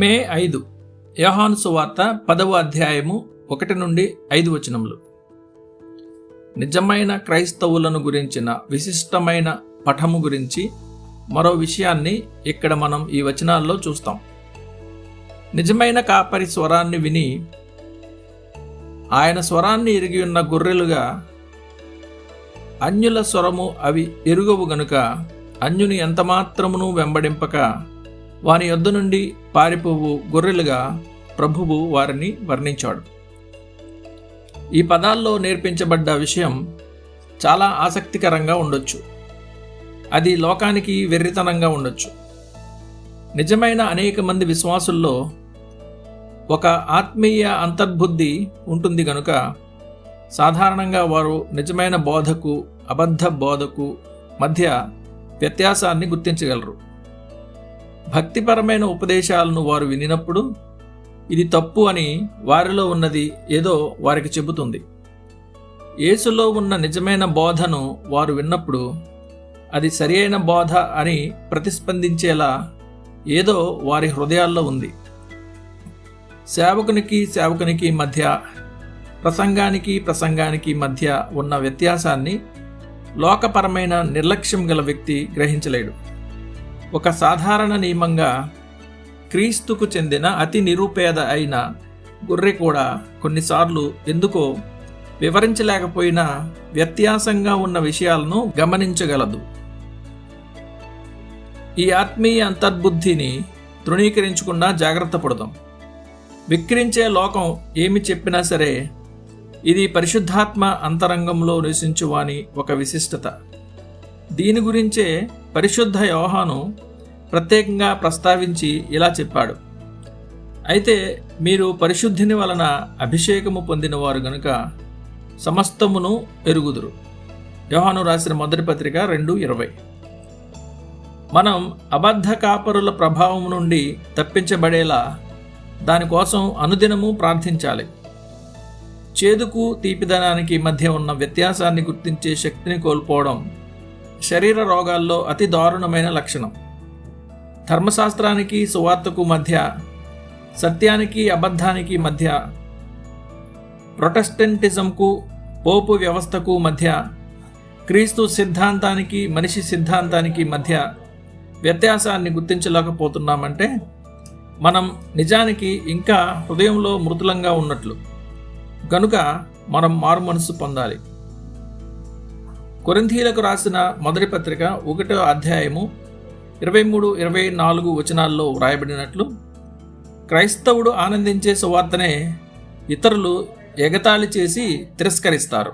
మే ఐదు యోహాను సువార్త పదవ అధ్యాయము ఒకటి నుండి ఐదు వచనములు. నిజమైన క్రైస్తవులను గురించిన విశిష్టమైన పఠము గురించి మరో విషయాన్ని ఇక్కడ మనం ఈ వచనాల్లో చూస్తాం. నిజమైన కాపరి స్వరాన్ని విని ఆయన స్వరాన్ని ఎరిగి ఉన్న గొర్రెలుగా అన్యుల స్వరము అవి ఎరుగవు గనుక అన్యుని ఎంతమాత్రమును వెంబడింపక వారి యొద్ద నుండి పారిపోవు గొర్రెలుగా ప్రభువు వారిని వర్ణించాడు. ఈ పదాల్లో నేర్పించబడ్డ విషయం చాలా ఆసక్తికరంగా ఉండొచ్చు. అది లోకానికి వెర్రితనంగా ఉండొచ్చు. నిజమైన అనేక మంది విశ్వాసుల్లో ఒక ఆత్మీయ అంతర్బుద్ధి ఉంటుంది గనుక సాధారణంగా వారు నిజమైన బోధకు అబద్ధ బోధకు మధ్య వ్యత్యాసాన్ని గుర్తించగలరు. భక్తిపరమైన ఉపదేశాలను వారు వినినప్పుడు ఇది తప్పు అని వారిలో ఉన్నది ఏదో వారికి చెబుతుంది. యేసులో ఉన్న నిజమైన బోధను వారు విన్నప్పుడు అది సరియైన బోధ అని ప్రతిస్పందించేలా ఏదో వారి హృదయాల్లో ఉంది. సేవకునికి సేవకునికి మధ్య ప్రసంగానికి ప్రసంగానికి మధ్య ఉన్న వ్యత్యాసాన్ని లోకపరమైన నిర్లక్ష్యం గల వ్యక్తి గ్రహించలేడు. ఒక సాధారణ నియమంగా క్రీస్తుకు చెందిన అతి నిరుపేద అయిన గొర్రె కూడా కొన్నిసార్లు ఎందుకో వివరించలేకపోయినా వ్యత్యాసంగా ఉన్న విషయాలను గమనించగలదు. ఈ ఆత్మీయ అంతర్బుద్ధిని తృణీకరించకుండా జాగ్రత్త పడదాం. విక్రించే లోకం ఏమి చెప్పినా సరే ఇది పరిశుద్ధాత్మ అంతరంగంలో నివసించువాని ఒక విశిష్టత. దీని గురించే పరిశుద్ధ యోహాను ప్రత్యేకంగా ప్రస్తావించి ఇలా చెప్పాడు. అయితే మీరు పరిశుద్ధిని వలన అభిషేకము పొందినవారు గనుక సమస్తమును ఎరుగుదురు. యోహాను రాసిన మొదటి పత్రిక రెండు ఇరవై. మనం అబద్ధ కాపరుల ప్రభావం నుండి తప్పించబడేలా దానికోసం అనుదినము ప్రార్థించాలి. చేదుకు తీపిదనానికి మధ్య ఉన్న వ్యత్యాసాన్ని గుర్తించే శక్తిని కోల్పోవడం శరీర రోగాల్లో అతి దారుణమైన లక్షణం. ధర్మశాస్త్రానికి సువార్తకు మధ్య సత్యానికి అబద్ధానికి మధ్య ప్రొటెస్టెంటిజంకు పోపు వ్యవస్థకు మధ్య క్రీస్తు సిద్ధాంతానికి మనిషి సిద్ధాంతానికి మధ్య వ్యత్యాసాన్ని గుర్తించలేకపోతున్నామంటే మనం నిజానికి ఇంకా హృదయంలో మృతులంగా ఉన్నట్లు. గనుక మనం మారు మనసు పొందాలి. కొరింథీలకు రాసిన మొదటి పత్రిక ఒకటో అధ్యాయము ఇరవై మూడు ఇరవై నాలుగు వచనాల్లో వ్రాయబడినట్లు క్రైస్తవుడు ఆనందించే సువార్తనే ఇతరులు ఎగతాళి చేసి తిరస్కరిస్తారు.